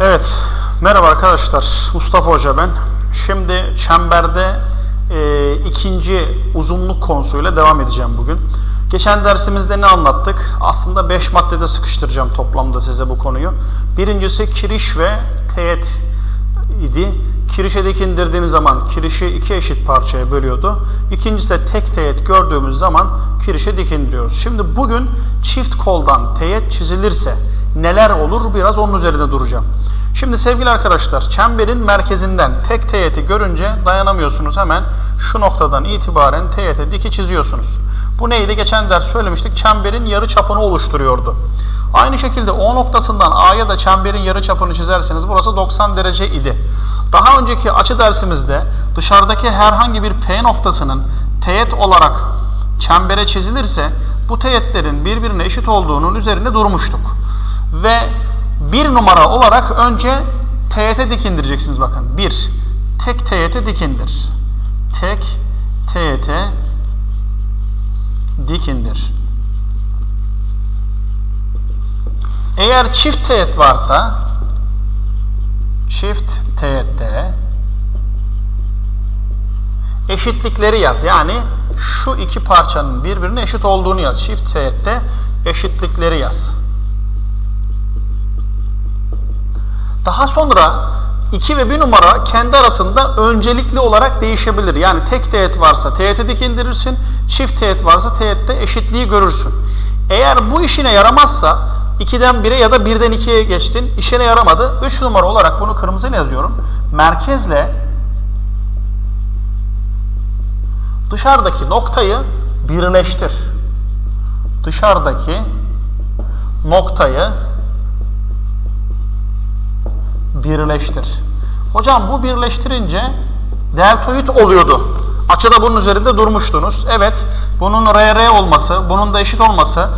Evet, merhaba arkadaşlar. Mustafa Hoca ben. Şimdi çemberde e, ikinci uzunluk konusuyla devam edeceğim bugün. Geçen dersimizde ne anlattık? Aslında 5 maddede sıkıştıracağım toplamda size bu konuyu. Birincisi kiriş ve teğet idi. Kirişe dikindirdiğimiz zaman kirişi iki eşit parçaya bölüyordu. İkincisi de tek teğet gördüğümüz zaman kirişe dikindiriyoruz. Şimdi bugün çift koldan teğet çizilirse neler olur biraz onun üzerinde duracağım. Şimdi sevgili arkadaşlar çemberin merkezinden tek teğeti görünce dayanamıyorsunuz hemen şu noktadan itibaren teğete diki çiziyorsunuz. Bu neydi? Geçen ders söylemiştik. Çemberin yarı çapını oluşturuyordu. Aynı şekilde O noktasından A'ya da çemberin yarı çapını çizerseniz burası 90 derece idi. Daha önceki açı dersimizde dışarıdaki herhangi bir P noktasının teğet olarak çembere çizilirse bu teğetlerin birbirine eşit olduğunun üzerinde durmuştuk. Ve bir numara olarak önce teğete dikindireceksiniz bakın. Bir, tek teğete dikindir. Tek teğete dikindir. Eğer çift teğet varsa çift teğette eşitlikleri yaz. Yani şu iki parçanın birbirine eşit olduğunu yaz. Çift teğette eşitlikleri yaz. Daha sonra 2 ve 1 numara kendi arasında öncelikli olarak değişebilir. Yani tek teğet varsa teğete dikindirirsin, çift teğet varsa teğette eşitliği görürsün. Eğer bu işine yaramazsa 2'den 1'e ya da 1'den 2'ye geçtin, işine yaramadı. 3 numara olarak bunu kırmızıyla yazıyorum. Merkezle dışarıdaki noktayı birleştir. Dışarıdaki noktayı birleştir. Hocam bu birleştirince deltoid oluyordu. Açıda bunun üzerinde durmuştunuz. Evet, bunun RR olması, bunun da eşit olması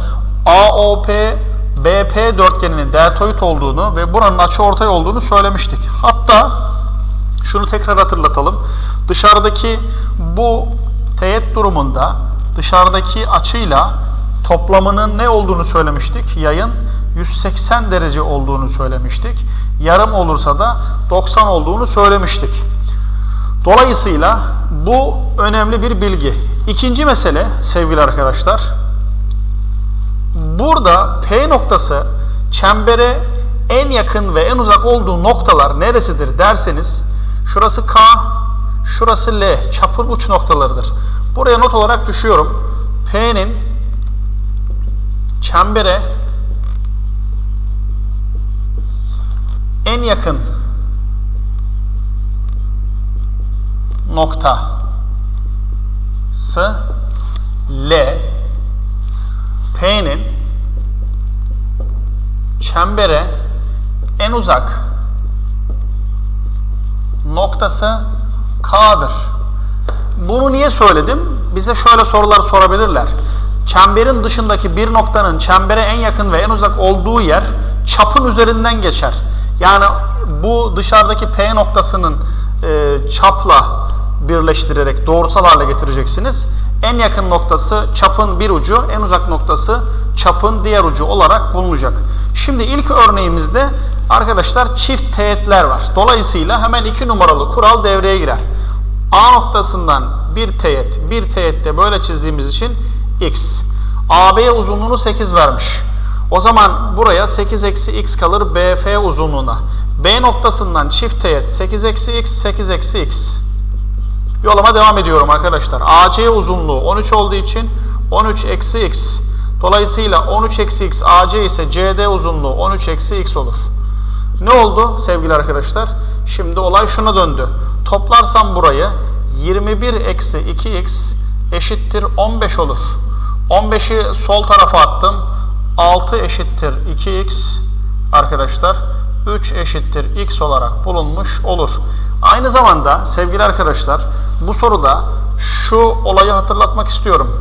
AOP BP dörtgeninin deltoid olduğunu ve buranın açıortay olduğunu söylemiştik. Hatta şunu tekrar hatırlatalım. Dışarıdaki bu teğet durumunda dışarıdaki açıyla toplamının ne olduğunu söylemiştik. Yayın 180 derece olduğunu söylemiştik. Yarım olursa da 90 olduğunu söylemiştik. Dolayısıyla bu önemli bir bilgi. İkinci mesele sevgili arkadaşlar. Burada P noktası çembere en yakın ve en uzak olduğu noktalar neresidir derseniz şurası K, şurası L çapın uç noktalarıdır. Buraya not olarak düşüyorum. P'nin çembere en yakın noktası L P'nin çembere en uzak noktası K'dır. Bunu niye söyledim? Bize şöyle sorular sorabilirler. Çemberin dışındaki bir noktanın çembere en yakın ve en uzak olduğu yer çapın üzerinden geçer. Yani bu dışarıdaki P noktasının e, çapla birleştirerek doğrusal hale getireceksiniz. En yakın noktası çapın bir ucu, en uzak noktası çapın diğer ucu olarak bulunacak. Şimdi ilk örneğimizde arkadaşlar çift teğetler var. Dolayısıyla hemen iki numaralı kural devreye girer. A noktasından bir teğet, bir teğette böyle çizdiğimiz için x. AB uzunluğunu 8 vermiş. O zaman buraya 8 eksi x kalır BF uzunluğuna. B noktasından çift teğet 8 eksi x, 8 eksi x. Yoluma devam ediyorum arkadaşlar. AC uzunluğu 13 olduğu için 13 eksi x. Dolayısıyla 13 eksi x AC ise CD uzunluğu 13 eksi x olur. Ne oldu sevgili arkadaşlar? Şimdi olay şuna döndü. Toplarsam burayı 21 eksi 2x eşittir 15 olur. 15'i sol tarafa attım. 6 eşittir 2x arkadaşlar 3 eşittir x olarak bulunmuş olur. Aynı zamanda sevgili arkadaşlar bu soruda şu olayı hatırlatmak istiyorum.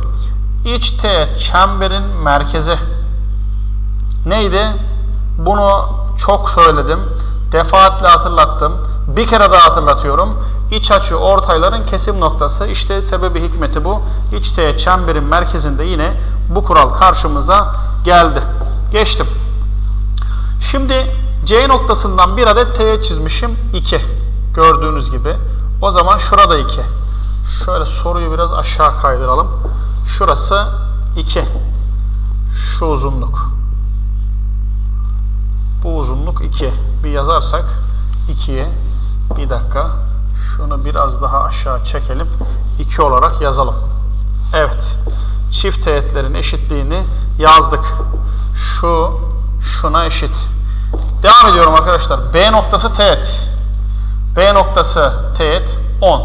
İç teğet çemberin merkezi neydi? Bunu çok söyledim. Defaatle hatırlattım. Bir kere daha hatırlatıyorum. İç açı ortayların kesim noktası. İşte sebebi hikmeti bu. İç teğet çemberin merkezinde yine bu kural karşımıza geldi. Geçtim. Şimdi C noktasından bir adet teğet çizmişim 2. Gördüğünüz gibi. O zaman şurada 2. Şöyle soruyu biraz aşağı kaydıralım. Şurası 2. Şu uzunluk. Bu uzunluk 2. Bir yazarsak 2'ye bir dakika. Şunu biraz daha aşağı çekelim. 2 olarak yazalım. Evet. Çift teğetlerin eşitliğini yazdık. Şu şuna eşit. Devam ediyorum arkadaşlar. B noktası teğet. B noktası teğet 10.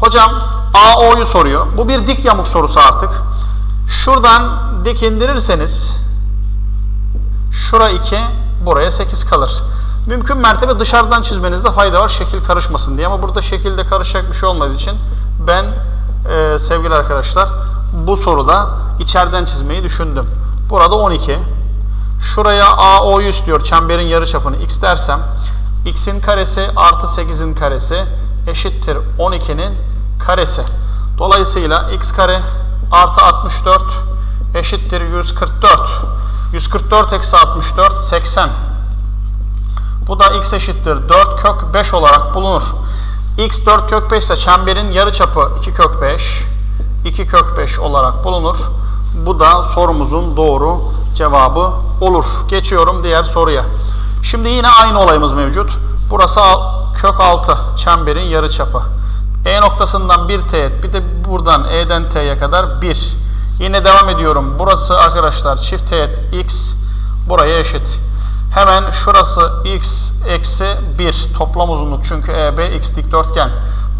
Hocam AO'yu soruyor. Bu bir dik yamuk sorusu artık. Şuradan dik indirirseniz şura 2, buraya 8 kalır. Mümkün mertebe dışarıdan çizmenizde fayda var şekil karışmasın diye ama burada şekilde karışacak bir şey olmadığı için ben e, sevgili arkadaşlar bu soruda içeriden çizmeyi düşündüm. Burada 12. Şuraya AO'yu istiyor çemberin yarıçapını x dersem x'in karesi artı 8'in karesi eşittir 12'nin karesi. Dolayısıyla x kare artı 64 eşittir 144. 144 eksi 64 80. Bu da x eşittir 4 kök 5 olarak bulunur. x 4 kök 5 ise çemberin yarıçapı 2 kök 5. 2 kök 5 olarak bulunur. Bu da sorumuzun doğru cevabı olur. Geçiyorum diğer soruya. Şimdi yine aynı olayımız mevcut. Burası kök 6 çemberin yarıçapı. E noktasından bir teğet bir de buradan E'den T'ye kadar 1. Yine devam ediyorum. Burası arkadaşlar çift teğet x buraya eşit. Hemen şurası x eksi 1 toplam uzunluk çünkü EB x dikdörtgen.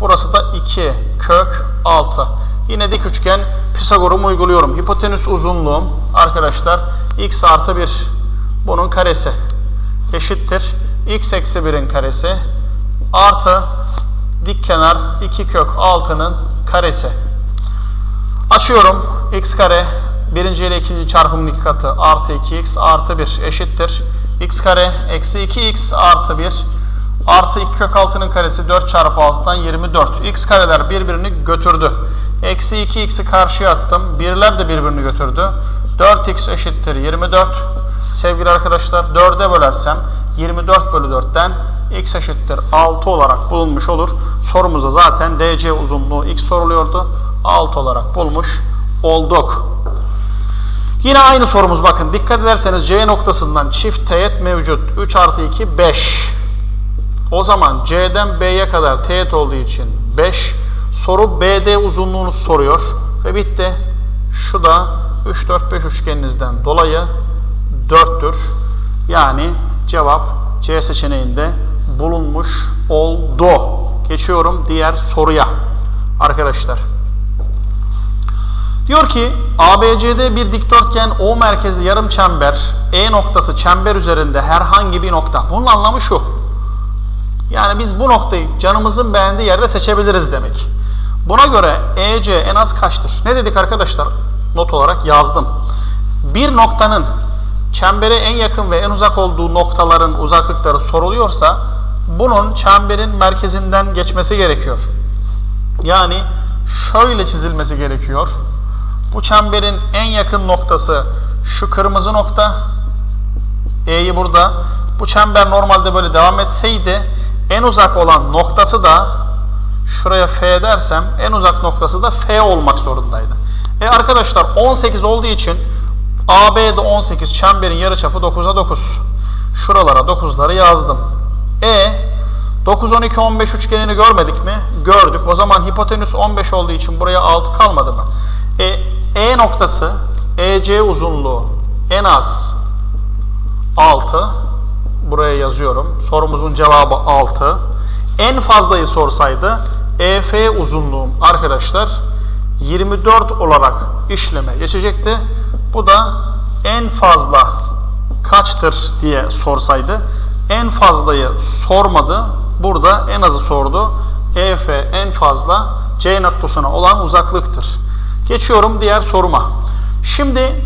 Burası da 2 kök 6. Yine dik üçgen Pisagor'umu uyguluyorum. Hipotenüs uzunluğum arkadaşlar x artı 1 bunun karesi eşittir. x eksi 1'in karesi artı dik kenar 2 kök 6'nın karesi. Açıyorum. x kare birinci ile ikinci çarpımın iki katı artı 2x artı 1 eşittir. x kare eksi 2x artı 1 artı 2 kök 6'nın karesi 4 çarpı 6'dan 24. x kareler birbirini götürdü. Eksi 2x'i karşıya attım. Birler de birbirini götürdü. 4x eşittir 24. Sevgili arkadaşlar 4'e bölersem 24 bölü 4'ten x eşittir 6 olarak bulunmuş olur. Sorumuzda zaten DC uzunluğu x soruluyordu. 6 olarak bulmuş olduk. Yine aynı sorumuz bakın dikkat ederseniz C noktasından çift teğet mevcut. 3 artı 2 5. O zaman C'den B'ye kadar teğet olduğu için 5. Soru BD uzunluğunu soruyor. Ve bitti. Şu da 3, 4, 5 üçgeninizden dolayı 4'tür. Yani cevap C seçeneğinde bulunmuş oldu. Geçiyorum diğer soruya. Arkadaşlar. Diyor ki ABCD bir dikdörtgen O merkezli yarım çember E noktası çember üzerinde herhangi bir nokta. Bunun anlamı şu. Yani biz bu noktayı canımızın beğendiği yerde seçebiliriz demek. Buna göre EC en az kaçtır? Ne dedik arkadaşlar? Not olarak yazdım. Bir noktanın çembere en yakın ve en uzak olduğu noktaların uzaklıkları soruluyorsa bunun çemberin merkezinden geçmesi gerekiyor. Yani şöyle çizilmesi gerekiyor. Bu çemberin en yakın noktası şu kırmızı nokta. E'yi burada. Bu çember normalde böyle devam etseydi en uzak olan noktası da şuraya F dersem en uzak noktası da F olmak zorundaydı. E arkadaşlar 18 olduğu için AB'de 18 çemberin yarıçapı 9'a 9. Şuralara 9'ları yazdım. E 9, 12, 15 üçgenini görmedik mi? Gördük. O zaman hipotenüs 15 olduğu için buraya 6 kalmadı mı? E, e noktası EC uzunluğu en az 6. Buraya yazıyorum. Sorumuzun cevabı 6. En fazlayı sorsaydı EF uzunluğum arkadaşlar 24 olarak işleme geçecekti. Bu da en fazla kaçtır diye sorsaydı en fazlayı sormadı. Burada en azı sordu. EF en fazla C noktasına olan uzaklıktır. Geçiyorum diğer soruma. Şimdi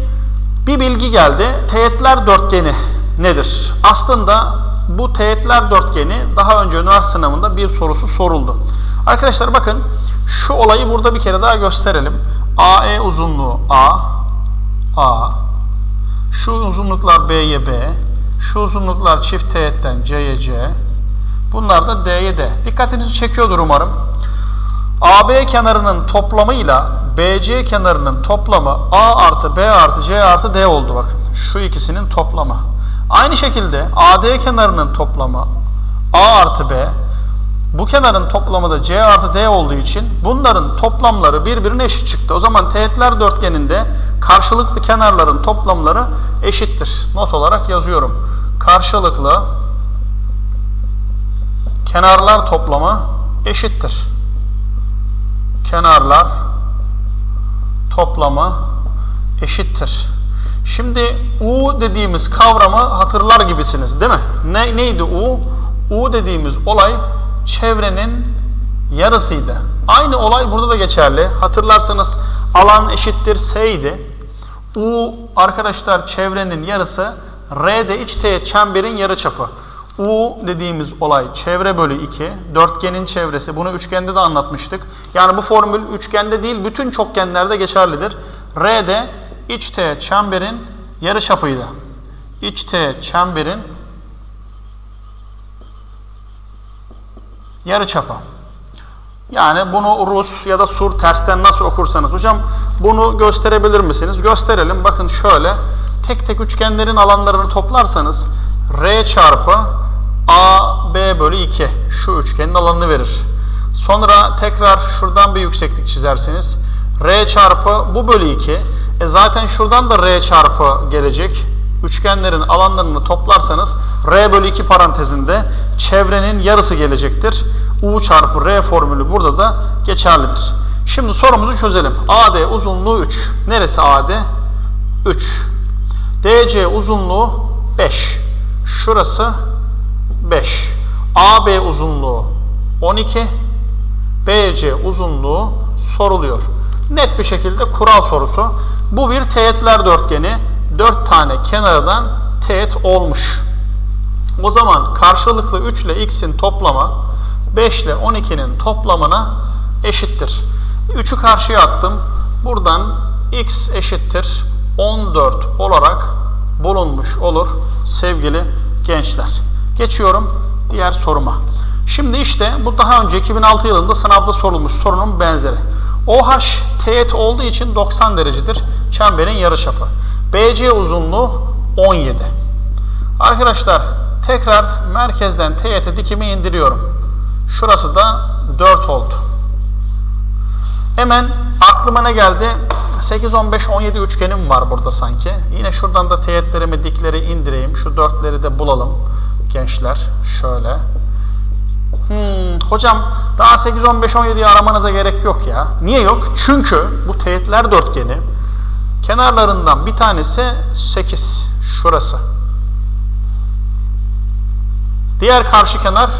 bir bilgi geldi. Teğetler dörtgeni nedir? Aslında bu teğetler dörtgeni daha önce üniversite sınavında bir sorusu soruldu. Arkadaşlar bakın şu olayı burada bir kere daha gösterelim. AE uzunluğu A, A, şu uzunluklar B'ye B, Şu uzunluklar çift teğetten C'ye C. Bunlar da D'ye D. Dikkatinizi çekiyordur umarım. AB kenarının toplamıyla BC kenarının toplamı A artı B artı C artı D oldu bakın. Şu ikisinin toplamı. Aynı şekilde AD kenarının toplamı A artı B. Bu kenarın toplamı da C artı D olduğu için bunların toplamları birbirine eşit çıktı. O zaman teğetler dörtgeninde karşılıklı kenarların toplamları eşittir. Not olarak yazıyorum. Karşılıklı kenarlar toplamı eşittir kenarlar toplamı eşittir. Şimdi U dediğimiz kavramı hatırlar gibisiniz değil mi? Ne, neydi U? U dediğimiz olay çevrenin yarısıydı. Aynı olay burada da geçerli. Hatırlarsanız alan eşittir S idi. U arkadaşlar çevrenin yarısı. R de iç teğet çemberin yarıçapı. U dediğimiz olay çevre bölü 2. Dörtgenin çevresi. Bunu üçgende de anlatmıştık. Yani bu formül üçgende değil bütün çokgenlerde geçerlidir. R de iç teğet çemberin yarıçapıydı. İç teğet çemberin yarıçapı. Yani bunu Rus ya da Sur tersten nasıl okursanız. Hocam bunu gösterebilir misiniz? Gösterelim. Bakın şöyle. Tek tek üçgenlerin alanlarını toplarsanız R çarpı A, B bölü 2 şu üçgenin alanını verir. Sonra tekrar şuradan bir yükseklik çizersiniz. R çarpı bu bölü 2. E zaten şuradan da R çarpı gelecek. Üçgenlerin alanlarını toplarsanız R bölü 2 parantezinde çevrenin yarısı gelecektir. U çarpı R formülü burada da geçerlidir. Şimdi sorumuzu çözelim. AD uzunluğu 3. Neresi AD? 3. DC uzunluğu 5. Şurası 5. AB uzunluğu 12. BC uzunluğu soruluyor. Net bir şekilde kural sorusu. Bu bir teğetler dörtgeni. 4 tane kenardan teğet olmuş. O zaman karşılıklı 3 ile x'in toplamı 5 ile 12'nin toplamına eşittir. 3'ü karşıya attım. Buradan x eşittir 14 olarak bulunmuş olur sevgili gençler. Geçiyorum diğer soruma. Şimdi işte bu daha önce 2006 yılında sınavda sorulmuş sorunun benzeri. OH teğet olduğu için 90 derecedir çemberin yarıçapı. BC uzunluğu 17. Arkadaşlar tekrar merkezden teğete dikimi indiriyorum. Şurası da 4 oldu. Hemen aklıma ne geldi? 8, 15, 17 üçgenim var burada sanki. Yine şuradan da teğetlerimi dikleri indireyim. Şu dörtleri de bulalım gençler. Şöyle. Hmm, hocam daha 8, 15, 17'yi aramanıza gerek yok ya. Niye yok? Çünkü bu teğetler dörtgeni kenarlarından bir tanesi 8. Şurası. Diğer karşı kenar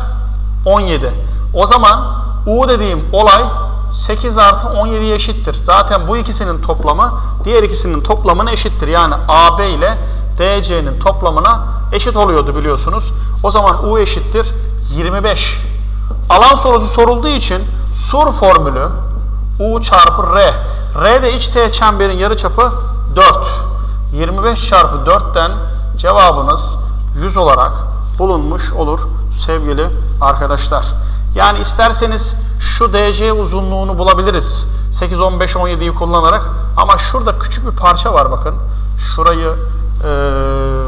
17. O zaman U dediğim olay 8 artı 17 eşittir. Zaten bu ikisinin toplamı diğer ikisinin toplamına eşittir. Yani AB ile DC'nin toplamına eşit oluyordu biliyorsunuz. O zaman U eşittir 25. Alan sorusu sorulduğu için sur formülü U çarpı R. R de iç teğet çemberin yarıçapı 4. 25 çarpı 4'ten cevabınız 100 olarak bulunmuş olur sevgili arkadaşlar. Yani isterseniz şu DC uzunluğunu bulabiliriz. 8, 15, 17'yi kullanarak. Ama şurada küçük bir parça var bakın. Şurayı ee,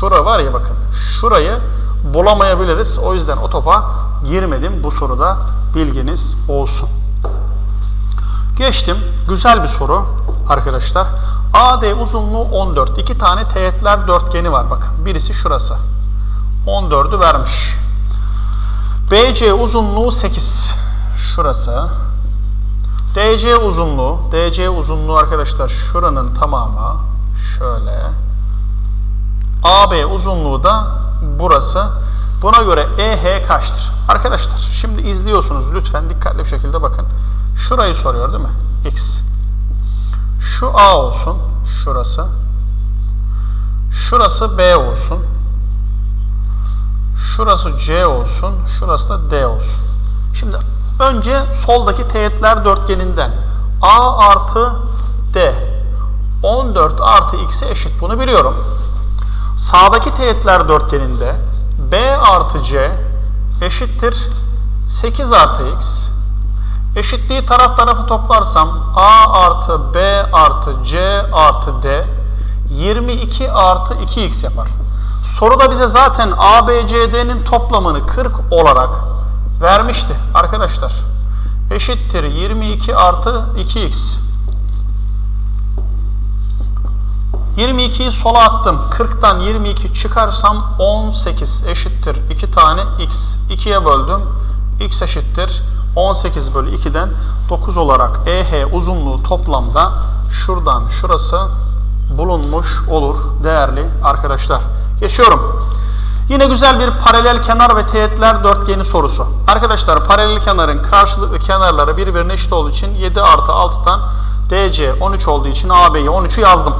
şura var ya bakın. Şurayı bulamayabiliriz. O yüzden o topa girmedim. Bu soruda bilginiz olsun. Geçtim. Güzel bir soru arkadaşlar. AD uzunluğu 14. İki tane teğetler dörtgeni var bakın. Birisi şurası. 14'ü vermiş. BC uzunluğu 8. Şurası. DC uzunluğu, DC uzunluğu arkadaşlar şuranın tamamı şöyle. AB uzunluğu da burası. Buna göre EH kaçtır? Arkadaşlar şimdi izliyorsunuz lütfen dikkatli bir şekilde bakın. Şurayı soruyor değil mi? X. Şu A olsun. Şurası. Şurası B olsun. Şurası C olsun. Şurası da D olsun. Şimdi önce soldaki teğetler dörtgeninden A artı D. 14 artı x'e eşit. Bunu biliyorum. Sağdaki teğetler dörtgeninde b artı c eşittir 8 artı x. Eşitliği taraf tarafı toplarsam a artı b artı c artı d 22 artı 2x yapar. Soruda bize zaten a, b, c, d'nin toplamını 40 olarak vermişti arkadaşlar. Eşittir 22 artı 2x. 22'yi sola attım. 40'tan 22 çıkarsam 18 eşittir 2 tane x. 2'ye böldüm. x eşittir 18 bölü 2'den 9 olarak EH uzunluğu toplamda şuradan şurası bulunmuş olur değerli arkadaşlar. Geçiyorum. Yine güzel bir paralel kenar ve teğetler dörtgeni sorusu. Arkadaşlar paralel kenarın karşılıklı kenarları birbirine eşit olduğu için 7 artı 6'dan DC 13 olduğu için AB'yi 13'ü yazdım.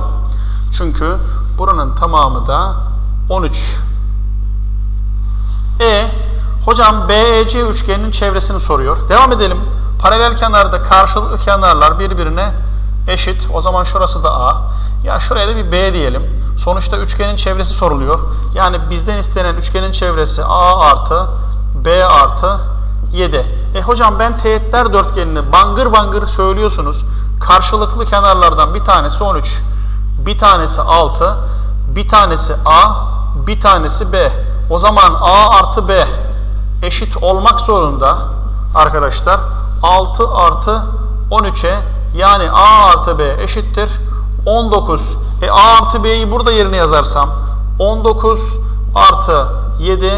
Çünkü buranın tamamı da 13. E hocam BEC üçgeninin çevresini soruyor. Devam edelim. Paralel kenarda karşılıklı kenarlar birbirine eşit. O zaman şurası da A. Ya şuraya da bir B diyelim. Sonuçta üçgenin çevresi soruluyor. Yani bizden istenen üçgenin çevresi A artı B artı 7. E hocam ben teğetler dörtgenini bangır bangır söylüyorsunuz. Karşılıklı kenarlardan bir tanesi 13, bir tanesi 6, bir tanesi A, bir tanesi B. O zaman A artı B eşit olmak zorunda arkadaşlar. 6 artı 13'e yani A artı B eşittir 19. E A artı B'yi burada yerine yazarsam 19 artı 7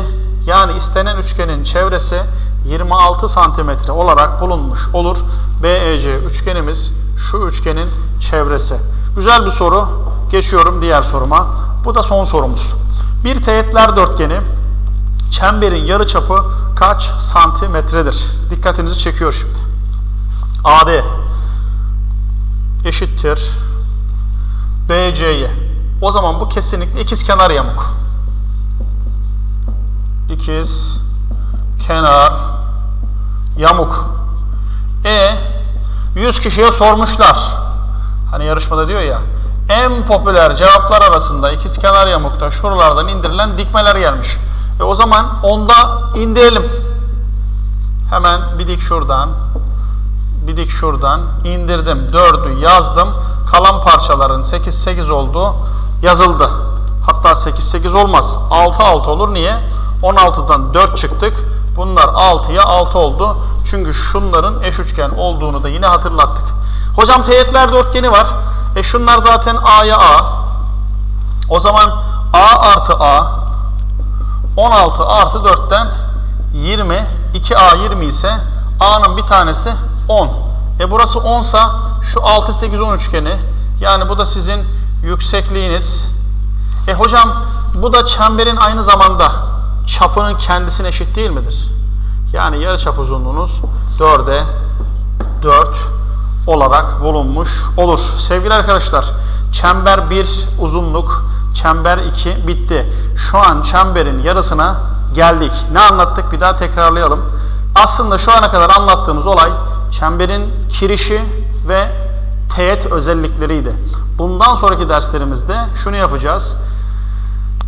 yani istenen üçgenin çevresi 26 santimetre olarak bulunmuş olur. BEC üçgenimiz şu üçgenin çevresi. Güzel bir soru. Geçiyorum diğer soruma. Bu da son sorumuz. Bir teğetler dörtgeni çemberin yarıçapı kaç santimetredir? Dikkatinizi çekiyor şimdi. AD eşittir BC'ye. O zaman bu kesinlikle ikiz kenar yamuk. İkiz kenar yamuk. E 100 kişiye sormuşlar. Hani yarışmada diyor ya en popüler cevaplar arasında ikiz kenar yamukta şuralardan indirilen dikmeler gelmiş. E o zaman onda indirelim. Hemen bir dik şuradan bir dik şuradan indirdim. 4'ü yazdım. Kalan parçaların 8 8 olduğu yazıldı. Hatta 8 8 olmaz. 6 6 olur. Niye? 16'dan 4 çıktık. Bunlar 6'ya 6 oldu. Çünkü şunların eş üçgen olduğunu da yine hatırlattık. Hocam teğetler dörtgeni var. E şunlar zaten A'ya A. O zaman A artı A 16 artı 4'ten 20. 2A 20 ise A'nın bir tanesi 10. E burası 10 sa şu 6 8 10 üçgeni yani bu da sizin yüksekliğiniz. E hocam bu da çemberin aynı zamanda çapının kendisine eşit değil midir? Yani yarıçap uzunluğunuz 4'e 4 olarak bulunmuş olur. Sevgili arkadaşlar, çember 1 uzunluk, çember 2 bitti. Şu an çemberin yarısına geldik. Ne anlattık? Bir daha tekrarlayalım. Aslında şu ana kadar anlattığımız olay çemberin kirişi ve teğet özellikleriydi. Bundan sonraki derslerimizde şunu yapacağız.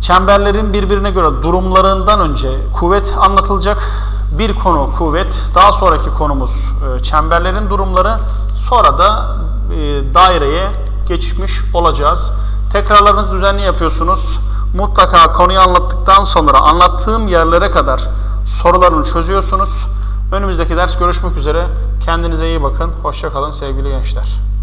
Çemberlerin birbirine göre durumlarından önce kuvvet anlatılacak. Bir konu kuvvet, daha sonraki konumuz e, çemberlerin durumları, sonra da e, daireye geçmiş olacağız. Tekrarlarınızı düzenli yapıyorsunuz. Mutlaka konuyu anlattıktan sonra anlattığım yerlere kadar sorularını çözüyorsunuz. Önümüzdeki ders görüşmek üzere. Kendinize iyi bakın. Hoşçakalın sevgili gençler.